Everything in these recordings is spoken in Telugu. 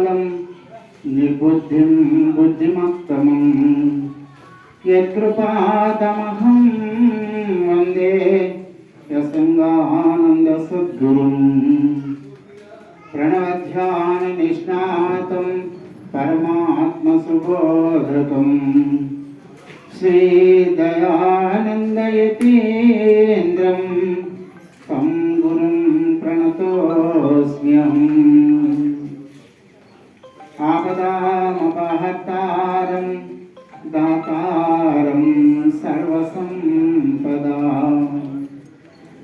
కాలం నిబుద్ధిం బుద్ధిమత్తమం. యత్కృపాతమహం వందే యసంగానంద సద్గురుం ప్రణవధ్యాన నిష్ణాతం పరమాత్మసుబోధకం. శ్రీదయానందయతీంద్రం దాతారం సర్వసంపదా.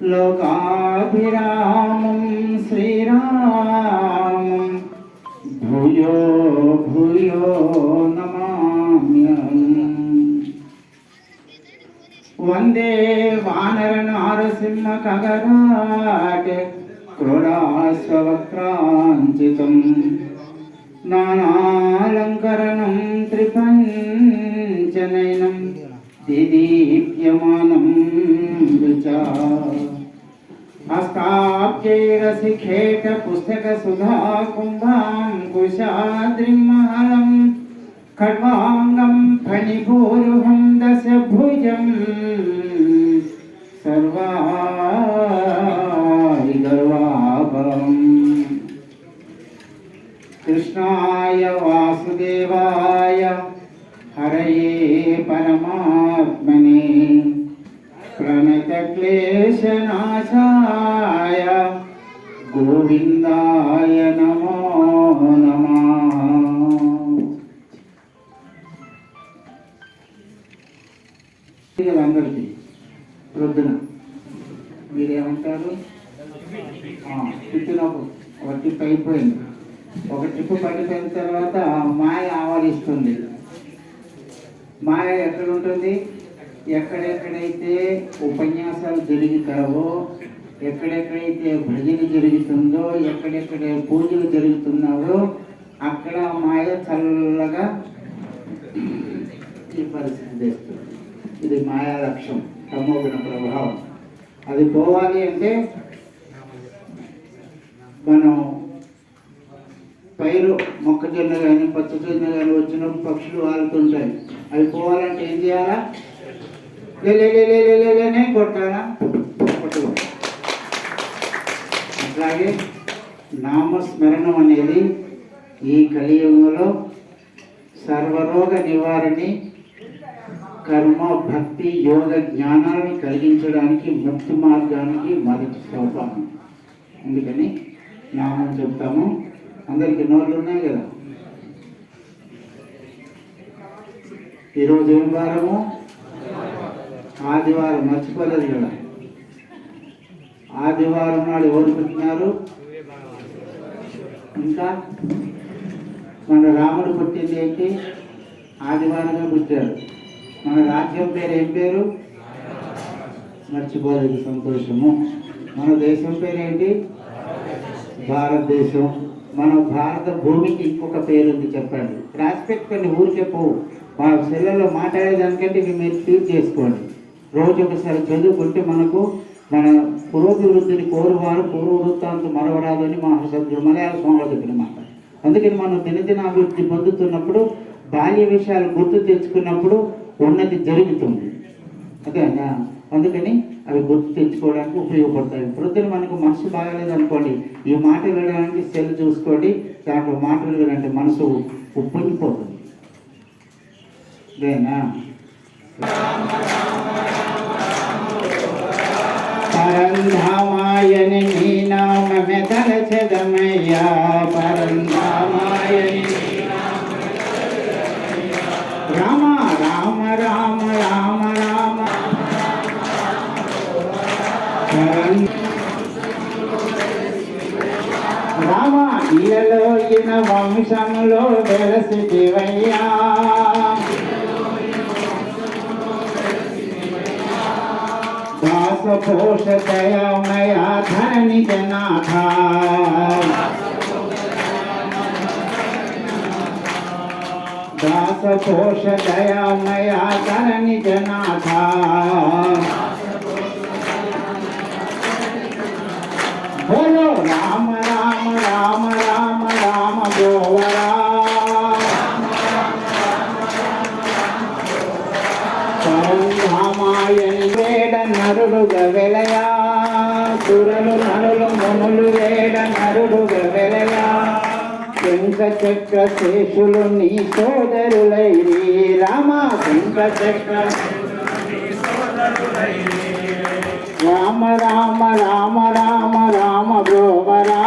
లోకాభిరామం శ్రీరామం. భూయో భూయో నమామ్యహం. వందే వానర నారసింహ కగరాట క్రోడాశ్వక్రాంచితం నానాలంకరణం काञ्चनैनं दिदीप्यमानं च हस्ताब्जैरसिखेटपुस्तकसुधाकुम्भां कुशाद्रिं महलं खड्वाङ्गं फणिभूरुहं दशभुजम् सर्वाय गर्वाभम् कृष्णाय वासुदेवाय हरये परमात्मने प्रणतक्लेशनाशाय गोविन्दाय नमो नमः అందరికీ ప్రొద్దున మీరేమంటారు చుట్టినప్పుడు ఒక ట్రిప్ అయిపోయింది ఒక ట్రిప్ పడిపోయిన తర్వాత మాయ ఆవరిస్తుంది మాయ ఎక్కడ ఉంటుంది ఎక్కడెక్కడైతే ఉపన్యాసాలు జరుగుతావో ఎక్కడెక్కడైతే భజన జరుగుతుందో ఎక్కడెక్కడ పూజలు జరుగుతున్నావో అక్కడ మాయ చల్లగా ఈ పరిస్థితి ఇది మాయా లక్ష్యం తమోగుణ ప్రభావం. అది పోవాలి అంటే మనం పైరు మొక్కజొన్న కానీ పచ్చజొన్న కానీ వచ్చినప్పుడు పక్షులు ఆలుతుంటాయి అవి పోవాలంటే ఏం చేయాలా? లే లేనే కొట్టాలా కొట్టదు అట్లాగే నామస్మరణం అనేది ఈ కలియుగంలో సర్వరోగ నివారణి కర్మ భక్తి యోగ జ్ఞానాన్ని కలిగించడానికి ముక్తి మార్గానికి మొదటి సోపానం అందుకని నామం చెప్తాము. అందరికి నోళ్ళు ఉన్నాయి కదా? ఈరోజు ఏం వారము? ఆదివారం మర్చిపోలేదు కదా. ఆదివారం నాడు ఎవరు పుట్టినారు? ఇంకా? మన రాముడు పుట్టింది ఏంటి? ఆదివారమే పుట్టారు. మన రాజ్యం పేరు ఏం పేరు? మర్చిపోలేదు సంతోషము. మన దేశం పేరు ఏంటి? భారతదేశం. మన భారత భూమికి ఇంకొక పేరు ఉంది చెప్పండి. ప్రాస్పెక్ట్ కొన్ని ఊరికే పోవు మా సెల్లలో మాట్లాడేదానికంటే ఇవి మీరు ట్యూన్ చేసుకోండి. రోజు ఒకసారి చదువుకుంటే మనకు మన పురోభివృద్ధిని కోరువారు పూర్వవృత్తాంతం మరవరాదని మా సభ్యులు మలయాళ స్వామి చెప్పిన మాట. అందుకని మనం దినదినాభివృద్ధి పొందుతున్నప్పుడు బాల్య విషయాలు గుర్తు తెచ్చుకున్నప్పుడు ఉన్నది జరుగుతుంది. అదేనా అందుకని అవి గుర్తు తెచ్చుకోవడానికి ఉపయోగపడతాయి. ప్రొద్దున మనకు మనసు బాగాలేదు అనుకోండి ఈ మాటలు వినడానికి సెల్ చూసుకోండి దాంట్లో మాటలు వినంటే మనసు ఉప్పొంగిపోతుంది. అదేనా పరంధామాయని నీ నామమే తలచదమయ్యా. పరంధామాయని రామ రామ రామ రామ రామ. రామ ఇలలో ఇన వంశములో వెలసివయ్యా దాస खोष दया मया धन निजनाथा दास खोष दया मया धन जना था రామాయణి వేడ నరుడుగ వెలయా. సురలు నరులు మునులు వేడ నరుడుగ వెలయా. శంఖ చక్ర శేషులు నీ సోదరులై రామ శంఖ చక్ర రామ రామ రామ రామ రామ బ్రోవరా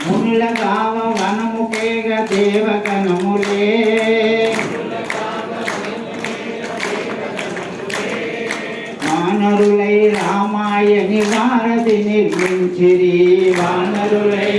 మునుల భావ వనముకేగ దేవగణములే వానరులై రామాయని వారధి నిర్మించిరి. వానరులై